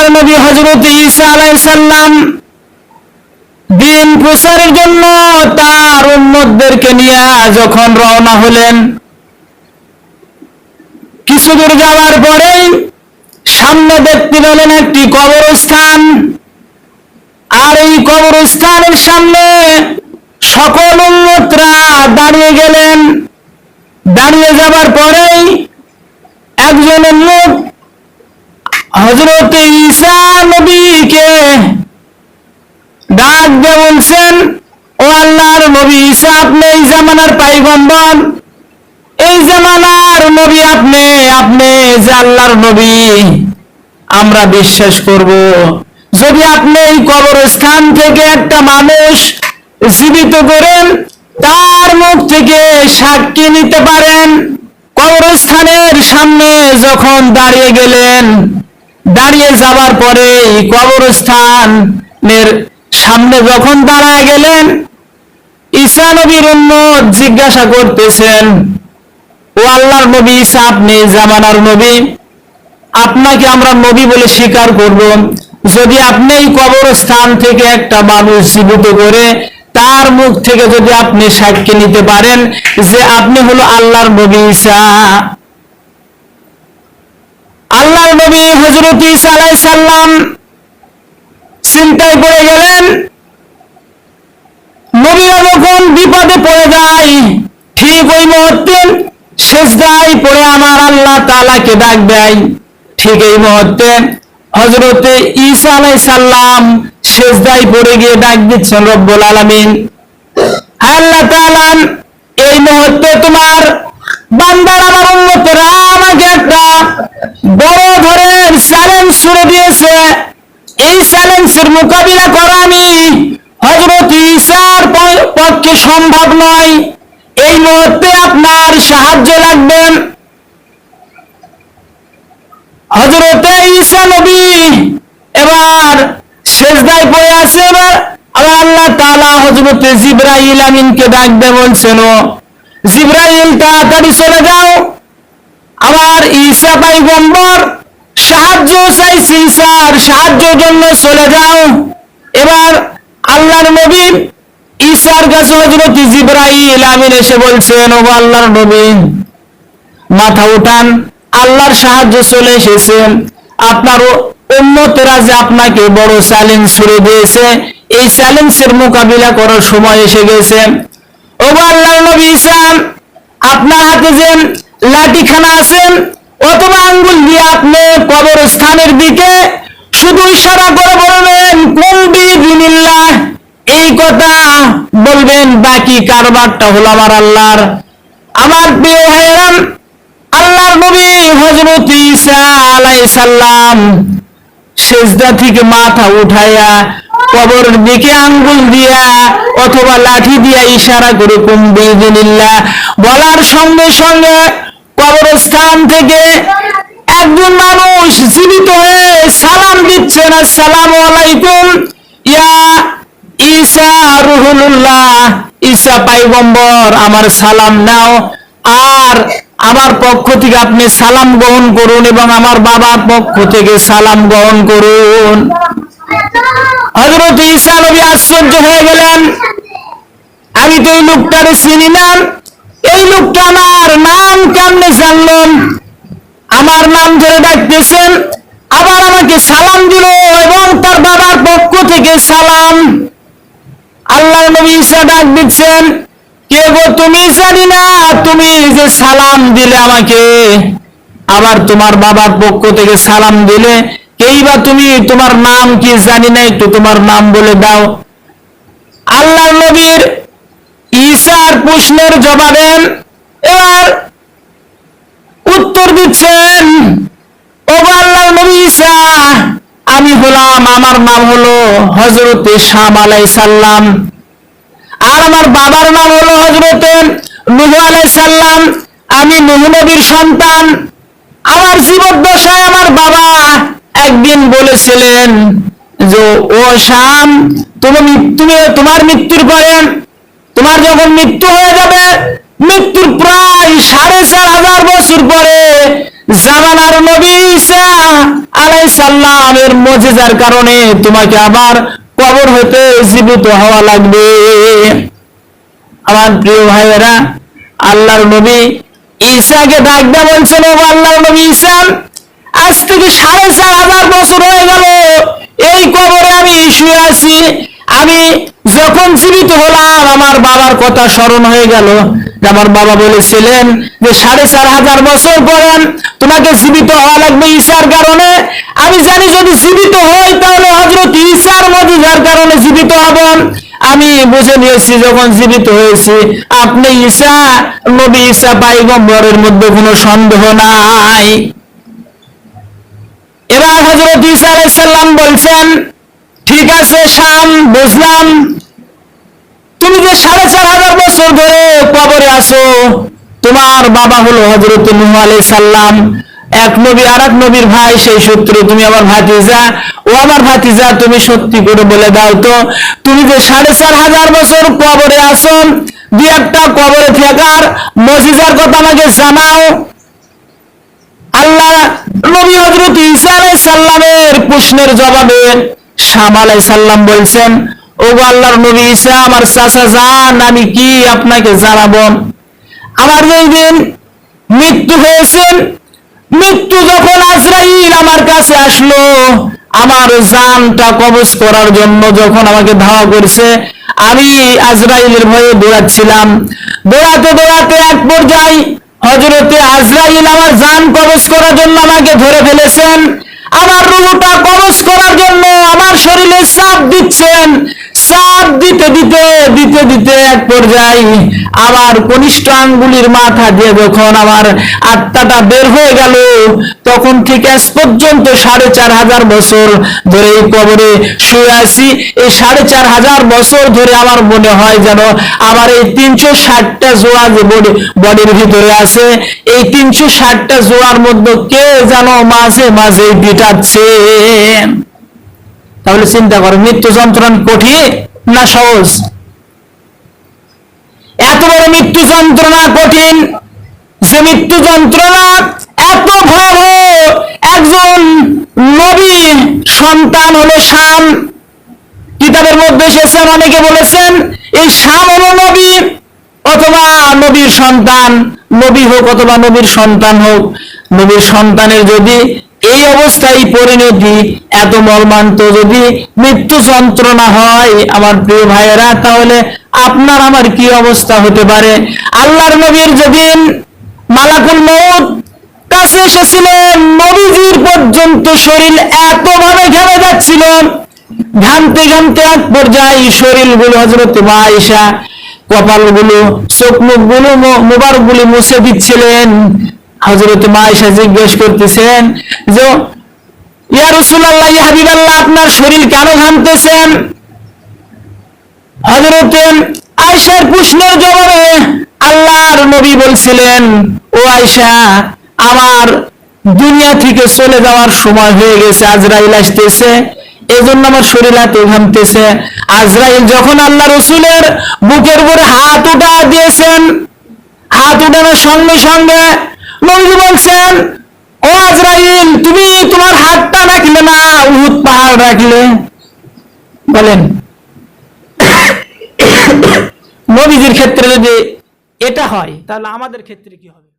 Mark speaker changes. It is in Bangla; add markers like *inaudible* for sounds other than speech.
Speaker 1: আল্লাহর নবী হজরত ঈসা আলাইসাল্লাম দিন প্রচারের জন্য তার উম্মতদেরকে নিয়ে যখন রওনা হলেন, কিছু দূর যাওয়ার পরেই সামনে দেখতে পেলেন একটি কবরস্থান। আর এই কবরস্থানের সামনে সকল উন্মতরা দাঁড়িয়ে গেলেন। দাঁড়িয়ে যাবার পরেই একজন লোক হজরত ঈসা নবীকে ডাক দিয়ে বলছেন, ও আল্লাহর নবী ঈসা, আপনি এই জামানার পাইগম্বর। এই জামানার নবী আপনি আপনি যে আল্লাহর নবী, আমরা বিশ্বাস করব। যদি আপনি এই কবরস্থান থেকে একটা মানুষ জীবিত করেন, তার মুখ থেকে সাক্ষী নিতে পারেন। কবরস্থানের সামনে যখন দাঁড়িয়ে গেলেন, দাঁড়িয়ে যাবার পরে কবরস্থানের সামনে যখন দাঁড়ায় গেলেন, ঈসা নবীর উম্মত জিজ্ঞাসা করতেছেন, ও আল্লাহর নবী ঈসা, আপনি জামানার নবী? আপনাকে আমরা নবী বলে স্বীকার করব। যদি আপনি এই কবরস্থান থেকে একটা মানুষ জীবিত করে, তার মুখ থেকে যদি আপনি সাক্ষী নিতে পারেন যে আপনি হলো আল্লাহর নবী ঈসা। আল্লাহর নবী হজরত ঈসা আলাইহিস চিন্তায় পড়ে গেলেন। নবীরা যখন বিপদে পড়ে যায়, ঠিক ওই মুহূর্তে শেষদায় পড়ে আমার আল্লাহ তালাকে ডাক দেয়। ঠিক এই মুহূর্তে হজরতে ঈসা আলাই সাল্লাম শেষদায় পড়ে গিয়ে ডাক দিচ্ছেন, রব্বুল আলমিন আল্লাহ তাআলা, এই মুহূর্তে তোমার বান্দার, আমার উন্নতরা আমাকে একটা বড় ধরনের চ্যালেঞ্জ ছুড়ে দিয়েছে। চ্যালেঞ্জের মোকাবিলা করা আমি। হজরত ঈসার পক্ষে সম্ভব নয়। এই মুহূর্তে আপনার সাহায্য লাগবে। হজরতে ঈসা নবী এবার শেষদায় পড়ে আছে এবার। আল্লাহ তাআলা হজরতে জিব্রাইল আমিনকে ডাকবে বলছেন, ও জিব্রাইল, তাড়াতাড়ি চলে যাও। আমার ঈসা পাইগম্বর সাহায্য চাইছি ঈসার সাহায্যের জন্য চলে যাও। এবার আল্লাহর নবী ঈসার কাছে হজরত জিব্রাইল আমিন এসে বলছেন ও আল্লাহর নবী, মাথা উঠান। আল্লাহর সাহায্য চলে এসেছে। আপনার উন্নতরা যে আপনাকে বড় চ্যালেঞ্জ ছুড়ে দিয়েছে, এই চ্যালেঞ্জের মোকাবিলা করার সময় এসে গেছে। ও আল্লাহর নবী ইসলাম আপনার হাতে যে লাঠিখানা আছে অথবা আঙ্গুল দিয়ে আপনি কবরস্থানের দিকে শুধু ইশারা করে বলবেন কোন বিদিনিল্লাহ এই কথা বলবেন, বাকি কারবারটা হলো আমার আল্লাহর। আমার প্রিয় ভাইয়েরাম, আল্লাহর নবী হযরত ঈসা আলাইহিস সালাম সেজদা থেকে মাথা উঠাইয়া কবরের দিকে আঙ্গুল দিয়া অথবা লাঠি দিয়া ইশারা করে কুম বিদিনিল্লাহ বলার সঙ্গে সঙ্গে কবরস্থান থেকে একজন মানুষ জীবিত হয়ে সালাম দিচ্ছেন, আসসালামু আলাইকুম। ইয়া ঈসা রুহুল্লাহ ঈসা পাইগম্বর, আমার সালাম নাও। আর আমার পক্ষ থেকে আপনি সালাম গ্রহণ করুন এবং আমার বাবার পক্ষ থেকে সালাম গ্রহণ করুন। হজরত ঈসা নবী আশ্চর্য হয়ে গেলেন, আমি তো এই লোকটারে চিনি না। এই লোকটা আমার নাম কেমনে জানলাম? আমার নাম ধরে ডাকতেছেন, আবার আমাকে সালাম দিল এবং তার বাবার পক্ষ থেকে সালাম। আল্লাহ নবী ঈসা ডাক দিচ্ছেন, কে গো তুমি? জানি না, তুমি যে সালাম দিলে আমাকে, আবার তোমার বাবার পক্ষ থেকে সালাম দিলে, কেই বা তুমি? তোমার নাম কি? জানি না, একটু তোমার নাম বলে দাও। আল্লাহ নবীর ঈসার প্রশ্নের জবাবে, এবার উত্তর দিচ্ছেন আমি হলাম, আমার নাম হলো হজরতে শাম আলাই সাল্লাম আর আমার বাবার নাম হলো হজরতে নুহু আলাই সাল্লাম আমি নুহু নবীর সন্তান। আমার জীবদ্দশায় আমার বাবা একদিন বলেছিলেন যে, ও শাম, তুমি তুমি তোমার মৃত্যুর পরে, তোমার যখন মৃত্যু হয়ে যাবে মৃত্যুর প্রায় সাড়ে চার হাজার বছর পরে জামানার নবী ঈসা আলাইহিস কারণে তোমাকে আবার কবর হতে জীবিত হওয়া লাগবে। আমার প্রিয় ভাইয়েরা, আল্লাহর নবী ঈসাকে ডাকতে বলছেন ও আল্লাহর নবী ঈসা, আজ থেকে সাড়ে চার হাজার বছর হয়ে গেল। এই কবরে আমি শুয়ে আছি। আমি যখন জীবিত হলাম, আমার বাবার কথা স্মরণ হয়ে গেল। আমার বাবা বলেছিলেন যে সাড়ে চার হাজার বছর পরেন তোমাকে জীবিত হওয়া লাগবে ঈশার কারণে। আমি জানি যদি জীবিত হই তাহলে হজরত ঈশার মজিজার কারণে জীবিত হবেন আমি বুঝে নিয়েছি যখন জীবিত হয়েছি, আপনি ঈশা, নবী ঈশা পাইগম্বরের মধ্যে কোনো সন্দেহ নাই। এবার হজরত ঈসা আলাইসাল্লাম বলছেন, ঠিক আছে, শাম, বুঝলাম। তুমি যে সাড়ে চার হাজার বছর ধরে কবরে আসো। তোমার বাবা হলো হজরত নুহ আলাই সাল্লাম এক নবী আর এক নবীর ভাই, সেই সূত্রে তুমি আমার ভাতিজা। ও আমার ভাতিজা, তুমি সত্যি করে বলে দাও তো, তুমি যে সাড়ে চার হাজার বছর কবরে আসো, দুই একটা কবরে থাকার মজিজার কথা আমাকে জানাও। আল্লাহ নবী হজরত ঈসা আলাইহিস সালামের প্রশ্নের জবাবে শাম আলাইহিস সালাম বলছেন ও গো আল্লাহর নবী আমার চাচা যান আমি কি আপনাকে জানাব? আমার যেই দিন মৃত্যু হয়েছে, মৃত্যু যখন আজরাইল আমার কাছে আসলো, আমার জানটা কবজ করার জন্য যখন আমাকে ধাওয়া করছে, আমি আজরাইলের ভয়ে দৌড়াচ্ছিলাম। দৌড়াতে দৌড়াতে এক পর্যায়ে হজরতে আজরাইল আমার জান কবজ করার জন্য আমাকে ধরে ফেলেছেন। আমার রুহটা কবজ করার জন্য আমার শরীরে চাপ দিচ্ছেন। দিতে দিতে দিতে দিতে এক পর্যায়ে আমার কনিষ্ঠ আঙ্গুলির মাথা দিয়ে যখন আমার আত্মাটা বের হয়ে গেল, তখন ঠিক আজ পর্যন্ত সাড়ে চার হাজার বছর ধরে এই কবরে শুয়ে আছি। এই সাড়ে চার হাজার বছর ধরে আমার মনে হয় যেন আমার এই তিনশো ষাটটা জোড়া যে বডি, বডির ভিতরে আছে, এই তিনশো ষাটটা জোড়ার মধ্যে কে যেন মাঝে মাঝে পিটাচ্ছে তাহলে চিন্তা করো, মৃত্যু যন্ত্রণা কঠিন? না সহজ। এত বড় মৃত্যু যন্ত্রণা কঠিন যে মৃত্যু যন্ত্রণা এত ভয়াবহ। একজন নবী সন্তান হলো শাম কিতাবের মধ্যে এসেছেন অনেকে বলেছেন, এই শাম হলো নবী অথবা নবীর সন্তান। নবী হোক অথবা নবীর সন্তান হোক, নবীর সন্তানের যদি এই অবস্থায় পরিণতি এত মর্মান্ত যদি মৃত্যু যন্ত্রণা হয় আমার প্রিয় ভাইয়েরা, তাহলে আপনার আমার কি অবস্থা হতে পারে? আল্লাহর নবীর যেদিন মালাকুল মৌত কাছে এসেছিলেন, নবীজির পর্যন্ত শরীর এত এতভাবে ঘেমে যাচ্ছিল। ঘামতে ঘামতে এক পর্যায়ে শরীরগুলো হজরত মা আয়েশা কপালগুলো, চোখ মুখগুলো মোবারকগুলি মুছে দিচ্ছিলেন। হজরত মা আয়েশা জিজ্ঞেস করতেছেন যে, ইয়া রাসূলুল্লাহ, ইয়া হাবিবাল্লাহ, আপনার শরীর কেন ঘামতেছেন? হজরত আয়েশার প্রশ্নের জবাবে, আল্লাহর নবী বলছিলেন, ও আয়েশা, আমার দুনিয়া থেকে চলে যাওয়ার সময় হয়ে গেছে, আজরাইল আসতেছে এই জন্য আমার শরীর এত ঘামতেছে। আজরাইল যখন আল্লাহ রসুলের বুকের উপরে হাত উঠা দিয়েছেন, হাত উঠানোর সঙ্গে সঙ্গে নবী বলছেন, ও আজরাইল, তুমি তোমার হাতটা রাখলে না, উহুদ পাহাড় রাখলে? বলেন, *coughs* নবীজির ক্ষেত্রে যদি এটা হয়, তাহলে আমাদের ক্ষেত্রে কি হবে?